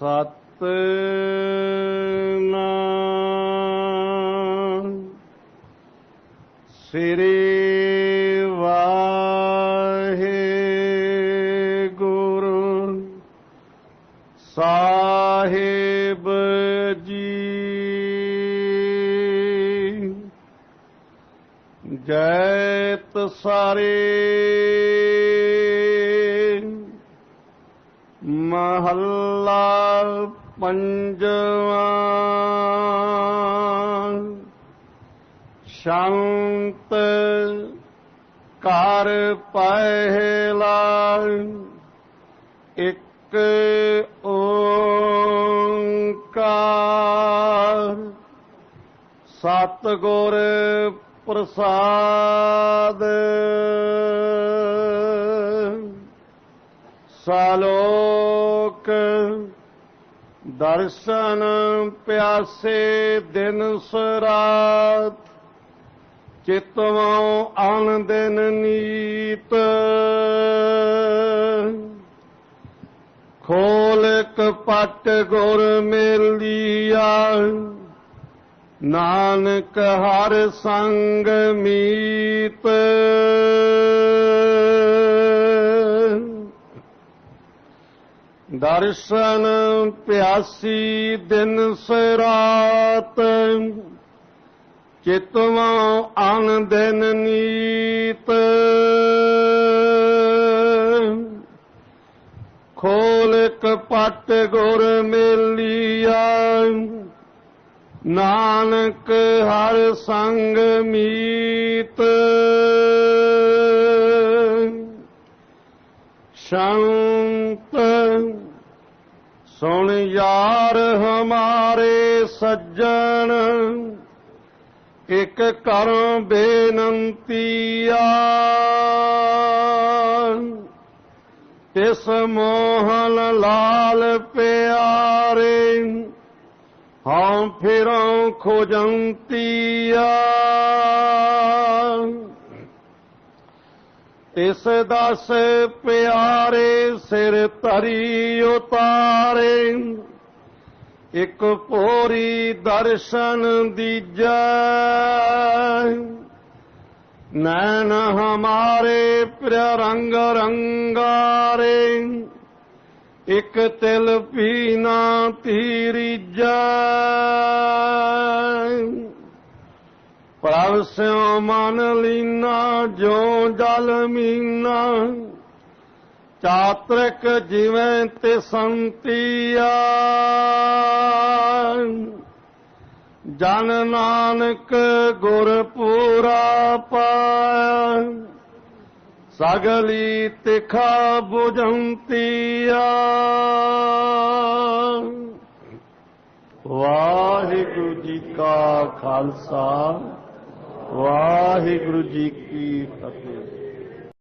ਸਤ ਨਾਮ ਸ੍ਰੀ ਵਾਹਿਗੁਰੂ ਸਾਹਿਬ ਜੀ। ਜੈਤ ਸਾਰੇ ਮਹੱਲਾ ਪੰਜਵਾਂ ਸ਼ਾਂਤ ਕਰ ਪਹਿਲਾ ਇੱਕ ਓੰਕਾਰ ਸਤਿਗੁਰ ਪ੍ਰਸਾਦ ਸਾਲੋਕ ਦਰਸ਼ਨ ਪਿਆਸੇ ਦਿਨ ਸਰਾਤ ਚਿਤਵੋਂ ਆਨ ਦਿਨ ਨੀਤ। ਖੋਲ ਕਪਟ ਗੁਰ ਮੇਲੀਆ, ਨਾਨਕ ਹਰ ਸੰਗ ਮੀਤ। ਦਰਸ਼ਨ ਪਿਆਸੀ ਦਿਨ ਸਰਾਤ ਚਿਤਵਾਂ ਆਨ ਦਿਨ ਨੀਤ। ਖੋਲ ਕਪਟ ਗੁਰ ਮੇਲੀਆ। ਨਾਨਕ ਹਰ ਸੰਗ ਮੀਤ। ਸੰਤ, ਸੁਣ ਯਾਰ ਹਮਾਰੇ ਸੱਜਣ। ਇਕ ਕਰਮ ਬੇਨੰਤੀਆ ਤਿਸ ਮੋਹਨ ਲਾਲ ਪਿਆਰੇ ਹਾਂ ਫਿਰਾਂ ਖੋਜੰਤੀਆ ਇਸ ਦਸ ਪਿਆਰੇ ਸਿਰ ਧਰੀ ਉਤਾਰੇ, ਇਕ ਪੋਰੀ ਦਰਸ਼ਨ ਦੀਜੈ। ਨੈਣ ਹਮਾਰੇ ਪ੍ਰਿਯ ਰੰਗ ਰੰਗਾਰੇ, ਇਕ ਤਿਲ ਪੀਨਾ ਤੀਰੀਜੈ। ਪ੍ਰਭ ਸਿਉ ਮਨ ਲੀਨਾ ਜੋ ਜਲ ਮੀਨਾ। ਚਾਤ੍ਰਿਕ ਜਿਵੇਂ ਤੇ ਸੰਤੀਆ ਜਨ ਨਾਨਕ ਗੁਰ ਪੂਰਾ ਪਾਇਆ। ਸਗਲੀ ਤਿਖਾ 부ਜੰਤੀਆ ਵਾਹਿਗੁਰੂ ਜੀ ਕਾ ਖਾਲਸਾ। ਵਾਹਿਗੁਰੂ ਜੀ ਕੀ ਫਤਿਹ।